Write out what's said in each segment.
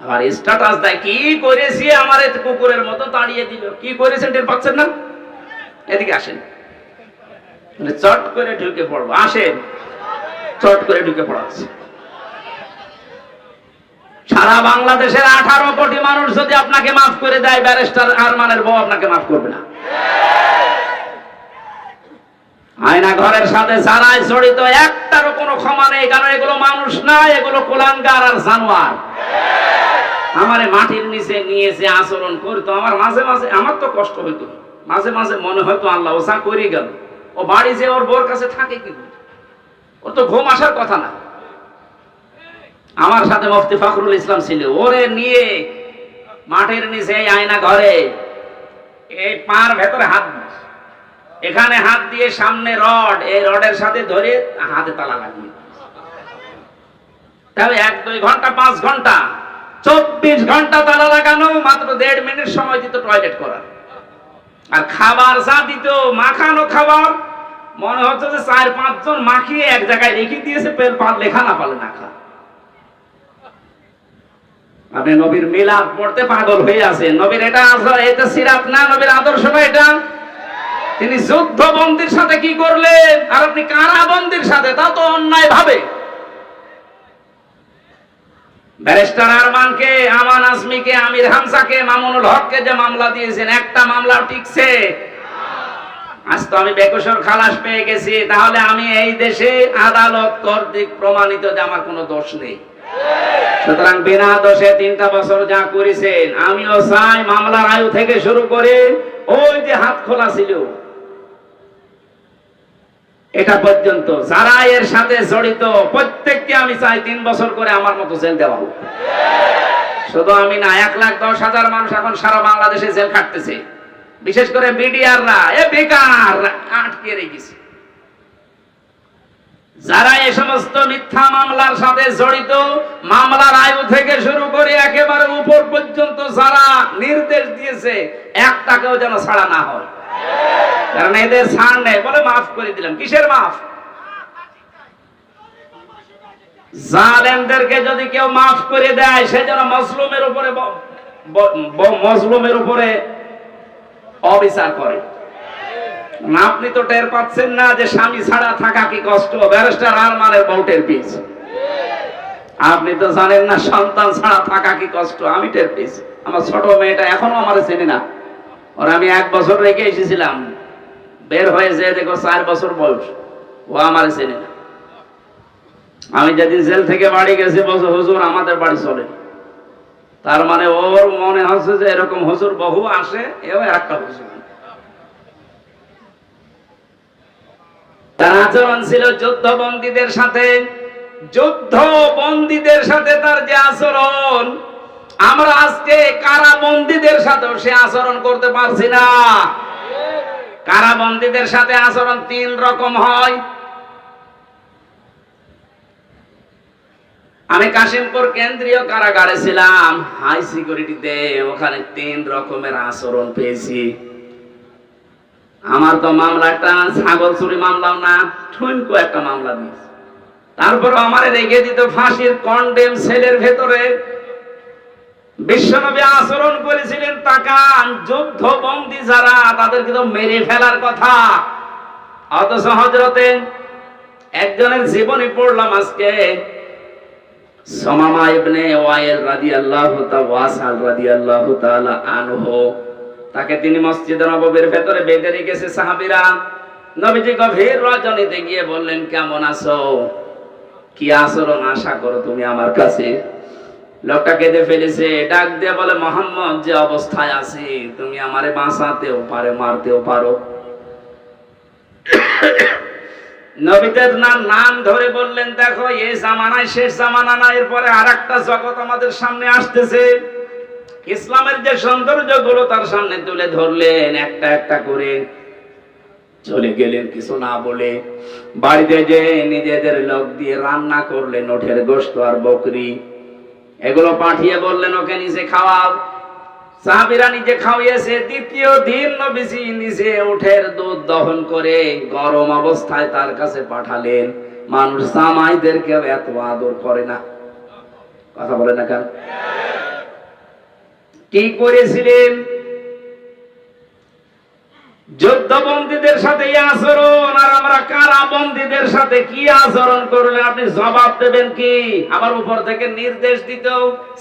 আবার স্ট্যাটাস দেয়, কি করেছি? আমার কুকুরের মতো তাড়িয়ে দিল। কি করেছেন টের পাচ্ছেন না? এদিকে আসেন। মানে চট করে ঢুকে পড়ব। আসেন। চট করে ঢুকে পড়াচ্ছে। সারা বাংলাদেশের আঠারো কোটি মানুষ যদি আপনাকে মাফ করে দেয়, ব্যারিস্টার আরমানের বউ আপনাকে মাফ করবে না। আয়না ঘরের সাথে যারাই জড়িত, একটারও কোনো ক্ষমা নেই, কারণ এগুলো মানুষ না, এগুলো কোলাঙ্গার আর জানোয়ার। আমার মাটির নিচে নিয়ে যে আচরণ করতো আমার মাঝে মাঝে আমার তো কষ্ট হইতো। মাঝে মাঝে মনে হয়তো আল্লাহ ও যা করে গেল। ও বাড়ি যে ওর বোর কাছে থাকে কি ওর তো ঘুম আসার কথা না। আমার সাথে মুফতি ফখরুল ইসলাম ছিল। ওরে নিয়ে মাটির নিচে আয়না ঘরে, এই পার ভেতরে হাত। এখানে হাত দিয়ে সামনে রড, এই রডের সাথে ধরে হাতে তালা লাগিয়ে। তাহলে এক দুই ঘণ্টা, পাঁচ ঘণ্টা চব্বিশ ঘণ্টা তালা লাগানো, মাত্র দেড় মিনিট সময় দিত টয়লেট করার। আর খাবার যা দিত, মাখানো খাবার, মনে হচ্ছে যে চার পাঁচজন মাখিয়ে এক জায়গায় রেখে দিয়েছে পেল পার লেখা না পালে না খা। আপনি নবীর মিলাদ পড়তে পাগল হয়ে আছেন। নবীর এটা আস- এটা সিরাত না, নবীর আদর্শ না এটা? তিনি যুদ্ধ বন্দির সাথে কি করলেন? আর আপনি কারা বন্দির সাথে, তা তো অন্যায় ভাবে ব্যারিস্টার আরমানকে, আমান আজমিকে, আমির হামসাকে মামুনুল হককে যে মামলা দিয়েছেন, একটা মামলা টিকছে। আজ তো আমি বেকসর খালাস পেয়ে গেছি, তাহলে আমি এই দেশে আদালত কর্তৃক প্রমাণিত যে আমার কোনো দোষ নেই। সুতরাং বিনা দোষে তিনটা বছর যা করেছেন, আমিও চাই মামলার আয়ু থেকে শুরু করে ওই যে হাত খোলা ছিল এটা পর্যন্ত। যারা এর সাথে জড়িত, প্রত্যেককে আমি চাই তিন বছর করে আমার মতো জেল দেওয়া হোক। শুধু আমি না, এক লাখ দশ হাজার মানুষ এখন সারা বাংলাদেশে জেল খাটতেছে। বিশেষ করে বিডিআররা, এ বেকার, আটকে রেখেছে। যারা এই সমস্ত মিথ্যা মামলার সাথে জড়িত, মামলার আয়ু থেকে শুরু করে একেবারে উপর পর্যন্ত যারা নির্দেশ দিয়েছে, একটাকেও যেন ছাড়া না হয়। কারণ এদের ছাড় নেই বলে মাফ করে দিলাম। কিসের মাফ? জালেমদেরকে যদি কেউ মাফ করে দেয়, সে যেন মজলুমের উপরে মজলুমের উপরে অবিচার করে। আপনি তো টের পাচ্ছেন না যে স্বামী ছাড়া থাকা কি কষ্ট? ব্যারিস্টার আরমানের বউটের পিস। আপনি তো জানেন না, সন্তান ছাড়া থাকা কি কষ্ট? আমি টের পেয়েছি। আমার ছোট মেয়েটা এখনও আমার চেনে না। ওর আমি এক বছর রেখে এসেছিলাম। বের হয়ে যে দেখো চার বছর বয়স। ও আমার চেনে না। আমি যেদিন জেল থেকে বাড়ি গেছি, বলছে, হুজুর, আমাদের বাড়ি চলে তার মানে ওর মনে হচ্ছে যে এরকম হুজুর বহু আসে, এও একটা হুজুর। তার আচরণ ছিল যুদ্ধ বন্দীদের সাথে যুদ্ধ বন্দীদের সাথে তার যে আচরণ, আমরা আজকে কারা বন্দীদের সাথেও সে আচরণ করতে পারছি না। কারা বন্দীদের সাথে আচরণ তিন রকম হয়। আমি কাশিমপুর কেন্দ্রীয় কারাগারে ছিলাম, হাই সিকিউরিটিতে ওখানে তিন রকমের আচরণ পেয়েছি। আমার তো মামলাটা ছাগল চুরি মামলাও না, ঠুনকো একটা মামলা দিয়েছে। তারপর আমার রেখে দিত ফাঁসির কন্ডেম সেলের ভেতরে। বিশ্বনবী আচরণ করেছিলেন তাকান যুদ্ধ বন্দী যারা, তাদেরকে তো মেরে ফেলার কথা। অথচ হজরতে একজনের জীবনী পড়লাম আজকে, সমামা ইবনে ওয়াইল রাদিয়াল্লাহু তাআলা, ওয়াসাল রাদিয়াল্লাহু তাআলা আনহু। তাকে তিনি মসজিদ নববীর ভেতরে বেঁধে রেখেছে সাহাবীরা। নবীজি গভীর রজনীতে গিয়ে বললেন, কেমন আছো? কি আচরণ আশা করো তুমি আমার কাছে? লোকটা কেঁদে ফেলেছে, ডাক দিয়ে বলে, মোহাম্মদ, যে অবস্থায় আছি, তুমি আমারে বাঁচাতেও পারে, মারতেও পারো। নবীদের নাম নাম ধরে বললেন, দেখো, এই জামানায় শেষ জামানা না, এরপরে আর একটা জগৎ আমাদের সামনে আসতেছে। ইসলামের যে সৌন্দর্যগুলো তার সামনে তুলে ধরলেন, একটা একটা করে। চলে গেলেন কিছু না বলে বাড়িতে যে নিজেদের লোক দিয়ে রান্না করলেন, ওঠের গোস্ত আর বকরি। এগুলো পাঠিয়ে বললেন, ওকে নিজে খাওয়াও। সাহাবিরা নিজে খাওয়িয়েছে দ্বিতীয় দিন নবীজি নিজে উঠের দুধ দহন করে গরম অবস্থায় তার কাছে পাঠালেন। মানুষ সামাইদেরকে এত আদর করে না। কথা বলে না কেন? কি করেছিলেন? যুদ্ধবন্দীদের সাথে এই আচরণ, আর আমরা কারা বন্দীদের সাথে কি আচরণ করলে আপনি জবাব দেবেন কি? আবার উপর থেকে নির্দেশ দিত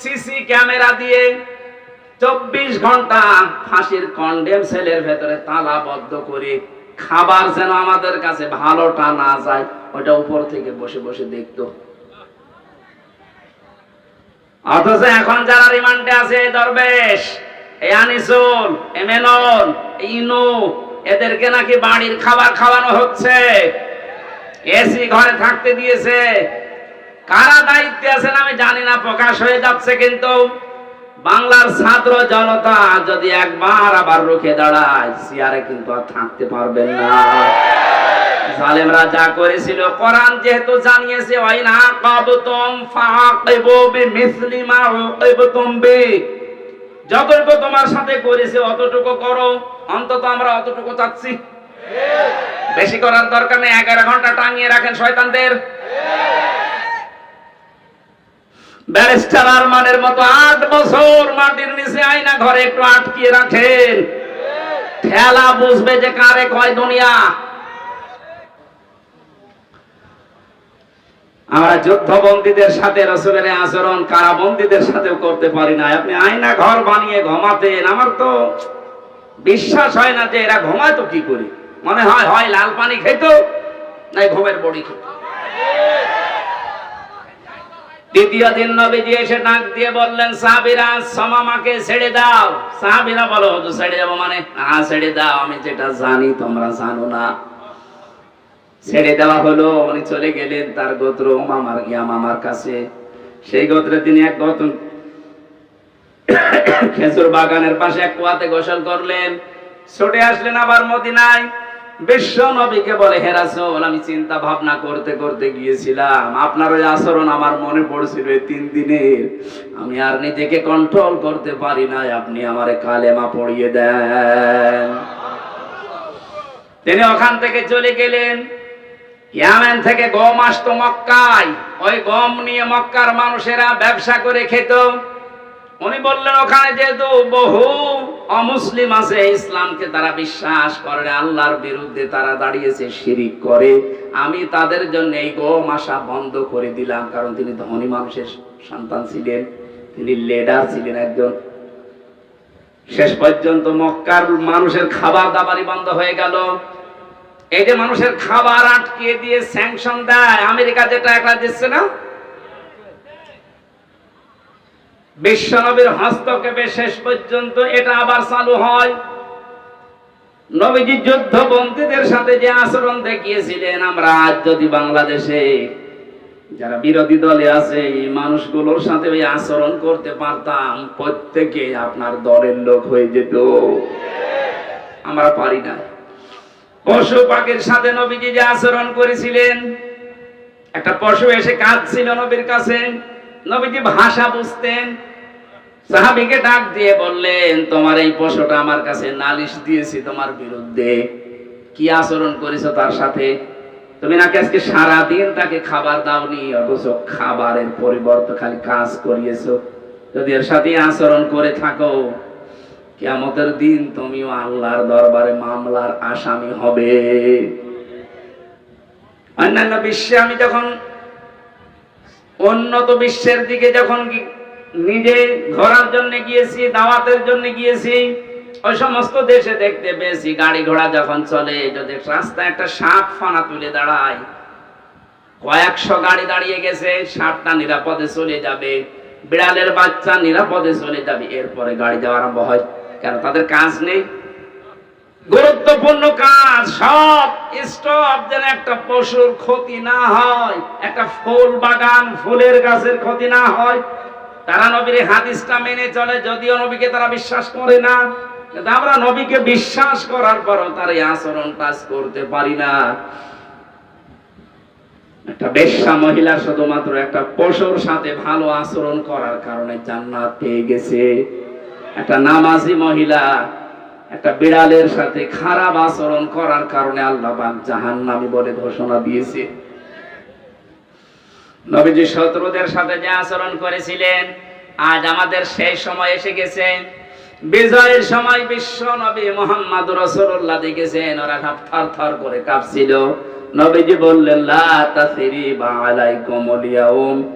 সিসি ক্যামেরা দিয়ে চব্বিশ ঘণ্টা ফাঁসির কন্ডেম সেলের ভেতরে তালাবদ্ধ করে খাবার যেন আমাদের কাছে ভালোটা না যায়, ওটা উপর থেকে বসে বসে দেখতো। অথচ এখন যারা রিমান্ডে আছে দরবেশ, এই আনিসুল এমেনন ইনু, এদেরকে নাকি বাড়ির খাবার খাওয়ানো হচ্ছে। এসি ঘরে থাকতে দিয়েছে। কারা দায়িত্বে আছেন আমি জানি না, প্রকাশ হয়ে যাচ্ছে কিন্তু বাংলার ছাত্র জনতা যদি একবার আবার রুখে দাঁড়ায় সিয়ারে কিন্তু আর থাকতে পারবেন না। জালেমরা যা করেছিল, কোরআন যেহেতু জানিয়েছে, ওয়াইনা কাবতুম ফাকিবু বিমিসলি মা উকিবতুম বি। যতটুকু তোমার সাথে করেছে, অতটুকু করো। অন্তত আমরা অতটুকু চাচ্ছি। বেশি করার দরকার নেই, এগারো ঘণ্টা টাঙিয়ে রাখেন শয়তানদের। ব্যারিস্টার আরমানের মতো আট বছর মাটির নিচে আয়না ঘরে একটু আটকিয়ে রাখেন। ঠেলা বুঝবে যে কারে কয় দুনিয়া। আমরা যুদ্ধবন্দীদের সাথে রসুলের আচরণ, কারাবন্দীদের সাথেও করতে পারি না আপনি আয়না ঘর বানিয়ে ঘুমাতেন, আমার তো বিশ্বাস হয় না যে এরা ঘুমায় তো কি করি? মনে হয় হয় লাল পানি খেত, নাই ঘুমের বড়ি খেত। দ্বিতীয় দিন নবীজি এসে ডাক দিয়ে বললেন সাহাবিরা সমামাকে ছেড়ে দাও। সাহাবিরা বলো ছেড়ে যাব মানে? হ্যাঁ ছেড়ে দাও, আমি যেটা জানি তোমরা জানো না। ছেড়ে দেওয়া হলো, উনি চলে গেলেন তার গোত্র মামার গিয়া মামার কাছে। সেই গোত্রে তিনি এক গত খেজুর বাগানের পাশে এক কুয়াতে গোসল করলেন। ছুটে আসলেন আবার মদিনায়। বিশ্ব নবীকে বলে হেরাসল আমি চিন্তা ভাবনা করতে করতে গিয়েছিলাম। আপনার ওই আচরণ আমার মনে পড়ছিল এই তিন দিনের। আমি আর নিজেকে কন্ট্রোল করতে পারি নাই। আপনি আমারে কালেমা পড়িয়ে দেন। তিনি ওখান থেকে চলে গেলেন। ইয়ামেন থেকে গম আসতো মক্কায়। ওই গম নিয়ে মক্কার মানুষেরা ব্যবসা করে খেত। উনি বললেন, ওখানে যেহেতু বহু অমুসলিম আছে, ইসলামকে তারা বিশ্বাস করে আল্লাহর বিরুদ্ধে তারা দাঁড়িয়েছে, শিরিক করে। আমি তাদের জন্য এই গম আসা বন্ধ করে দিলাম। কারণ তিনি ধনী মানুষের সন্তান ছিলেন, তিনি লেডার ছিলেন একজন। শেষ পর্যন্ত মক্কার মানুষের খাবার দাবারই বন্ধ হয়ে গেল। এই যে মানুষের খাবার আটকিয়ে দিয়ে স্যাংশন দেয়, আমেরিকা যেটা একলা দিচ্ছে না? বিশ্বনবীর হস্তক্ষেপে শেষ পর্যন্ত এটা আবার চালু হয়। নবীজি যুদ্ধ বন্দীদের সাথে যে আচরণ দেখিয়েছিলেন, আমরা আজ যদি বাংলাদেশে যারা বিরোধী দলে আছে মানুষগুলোর সাথে ওই আচরণ করতে পারতাম, প্রত্যেকে আপনার দলের লোক হয়ে যেত। আমরা পারি না পশু পাখির সাথে নবীজি যে আচরণ করেছিলেন, একটা পশু এসে কাঁদছিল নবীর কাছে। নবীজি ভাষা বুঝতেন। সাহাবিকে ডাক দিয়ে বললেন, তোমার এই পশুটা আমার কাছে নালিশ দিয়েছি তোমার বিরুদ্ধে। কি আচরণ করেছ তার সাথে? তুমি নাকি আজকে সারাদিন তাকে খাবার দাওনি, অথচ খাবারের পরিবর্তে খালি কাজ করিয়েছো। যদি এর সাথে আচরণ করে থাকো কিয়ামতের দিন তুমিও আল্লাহর দরবারে মামলার আসামি হবে। অন্যান্য বিশ্বে আমি যখন উন্নত বিশ্বের দিকে যখন নিজে ঘোরার জন্য গিয়েছি, দাওয়াতের জন্য গিয়েছি, ওই সমস্ত দেশে দেখতে পেয়েছি, গাড়ি ঘোড়া যখন চলে, যদি রাস্তায় একটা সাপ ফানা তুলে দাঁড়ায়, কয়েকশো গাড়ি দাঁড়িয়ে গেছে, সাপটা নিরাপদে চলে যাবে, বিড়ালের বাচ্চা নিরাপদে চলে যাবে, এরপরে গাড়ি যাওয়া আরম্ভ হয়। কেন তাদের কাজ নেই। গুরুত্বপূর্ণ কাজ, সব স্টপ যেন একটা পশুর ক্ষতি না হয়, একটা ফুল বাগান ফুলের গাছের ক্ষতি না হয়। তারা নবীর হাদিসটা মেনে চলে, যদিও নবীকে তারা বিশ্বাস করে না আমরা নবীকে বিশ্বাস করার পরও তার এই আচরণ কাজ করতে পারি না। একটা বেশ্যা মহিলা শুধুমাত্র একটা পশুর সাথে ভালো আচরণ করার কারণে জান্নাত পেয়ে গেছে। একটা নামাজি মহিলা, একটা বিড়ালের সাথে খারাপ আচরণ করার কারণে আল্লাহ পাক জাহান্নামী বলে ঘোষণা দিয়েছে। নবীজি শত্রুদের সাথে যে আচরণ করেছিলেন, আজ আমাদের সেই সময় এসে গেছে বিজয়ের সময় বিশ্ব নবী মোহাম্মদ রসুল্লাহ দেখেছেন, ওরা সব থর থর করে কাঁপছিল। নবীজি বললেন, লা তাসরিবা আলাইকুমুল ইয়াউম। ইদহাবু আনতুম মুতলাকা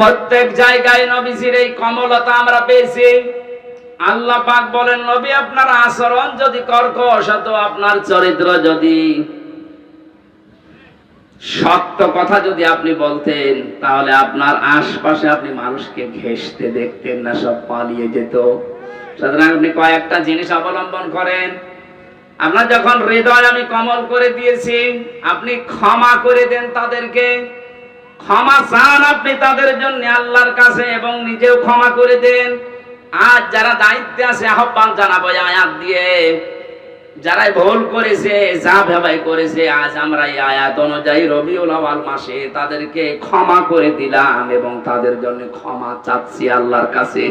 প্রত্যেক জায়গায় নবীজির এই কমলতা আমরা পেয়েছি। আল্লাহ পাক বলেন, নবী, আপনার আচরণ যদি কর্কশ আপনার চরিত্র যদি সত্য কথা যদি আপনি বলতেন, তাহলে আপনার আশপাশে আপনি মানুষকে ঘেসতে দেখতেন না, সব পালিয়ে যেত। সুতরাং আপনি কয়েকটা জিনিস অবলম্বন করেন। আপনার যখন হৃদয় আমি কমল করে দিয়েছি, আপনি ক্ষমা করে দেন তাদেরকে। ক্ষমা চান আপনি তাদের জন্য আল্লাহর কাছে এবং নিজেও ক্ষমা করে দেন। আজ যারা দায়িত্বে আছে, আহ্বান জানাব আয়াত দিয়ে। যারা ভুল করেছে, যা ভেবাই করেছে, আজ আমরা এই আয়াত অনুযায়ী রবিউল আওয়াল মাসে তাদেরকে ক্ষমা করে দিলাম এবং তাদের জন্য ক্ষমা চাচ্ছি আল্লাহর কাছে।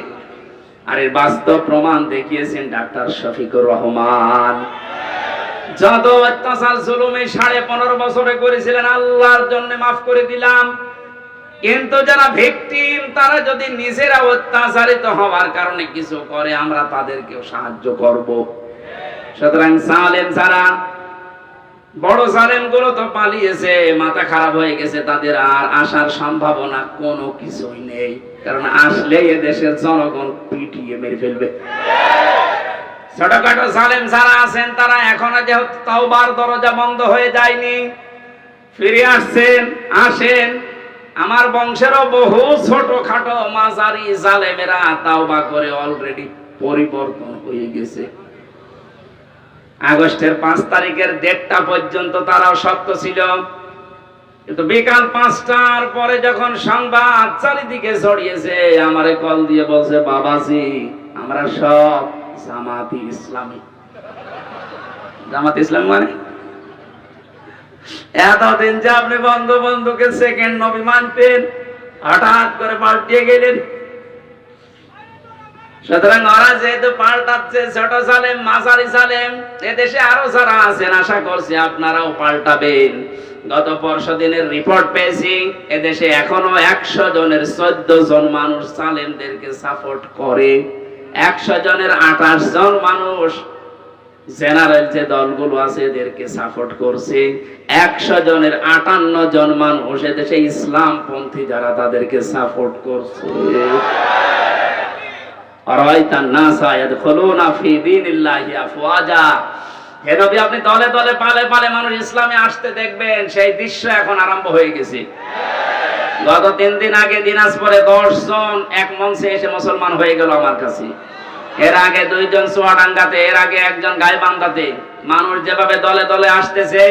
আর এর বাস্তব প্রমাণ দেখিয়েছেন ডাক্তার শফিকুর রহমান। যত অত্যাচার জুলুমে সাড়ে পনেরো বছরে করেছিলেন, আল্লাহর জন্য মাফ করে দিলাম। কিন্তু যারা তারা যদি নিজেরা অত্যাচারিত হওয়ার কারণে কিছু করে, আমরা তাদেরকেও সাহায্য করব। সুতরাং সালেম ছাড়া বড় সালেমগুলো তো পালিয়েছে, মাথা খারাপ হয়ে গেছে, তাদের আর আসার সম্ভাবনা কোনো কিছুই নেই। কারণ আসলে এ দেশের জনগণ পিটিয়ে মেরে ফেলবে। ছোটখাটো সালেম যারা আছেন, তারা এখনও যেহেতু তাওবার দরজা বন্ধ হয়ে যায়নি, ফিরে আসছেন, আসেন। আমার বংশেরও বহু ছোট খাটো মাঝারি জালেমেরা তাওবা করে অলরেডি পরিবর্তন হয়ে গেছে। আগস্টের পাঁচ তারিখের দেড়টা পর্যন্ত তারাও সত্য ছিল। কিন্তু বিকাল পাঁচটার পরে যখন সংবাদ চারিদিকে ছড়িয়েছে, আমারে কল দিয়ে বলছে, বাবাজি, আমরা সব জামাতি ইসলামী। জামাত ইসলাম মানে? এতদিন যে আপনি বন্ধু বন্ধুকে সেকেন্ড নবী মানতেন, হঠাৎ করে পাল্টিয়ে গেলেন। সুতরাং ওরা যেহেতু পাল্টাচ্ছে, ছোট সালেম সালেম, এদেশে আরও যারা আছেন, আশা করছি আপনারাও পাল্টাবেন। গত পরশু দিনের রিপোর্ট পেয়েছি, এদেশে এখনও একশো জনের চোদ্দ জন মানুষ সালেমদেরকে সাপোর্ট করে। একশো জনের আঠাশ জন মানুষ জেনারেল যে দলগুলো আছে, এদেরকে সাপোর্ট করছে। একশো জনের আটান্ন জন মানুষ এদেশে ইসলাম পন্থী যারা তাদেরকে সাপোর্ট করছে। আপনি দলে দলে পালে পালে মানুষ ইসলামে আসতে দেখবেন, সেই দৃশ্য এখন আরম্ভ হয়ে গেছে। গত তিন দিন আগে দিনাজপুরে দশ জন এক মঞ্চে এসে মুসলমান হয়ে গেল আমার কাছে। এর আগে দুইজন চুয়াডাঙ্গাতে, এর আগে একজন গাইবান্ধাতে। মানুষ যেভাবে দলে দলে আসতেছে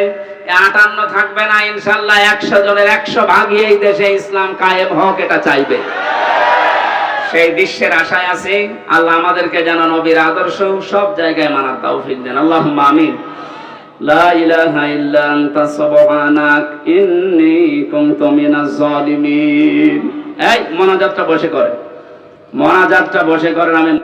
আটান্ন থাকবে না, ইনশাল্লাহ একশো জনের একশো ভাগই এই দেশে ইসলাম কায়েম হোক, এটা চাইবে। সেই দৃশ্যের আশায় আছি, আল্লাহ আমাদেরকে যেন নবীর আদর্শ সব জায়গায় মানার তৌফিক দেন। আল্লাহ আমিন। লা إله إلا أنت سبحانك إني كنت من الظالمين এই মোনাজাতটা বসে করে মনাজাতটা বসে করেন আমি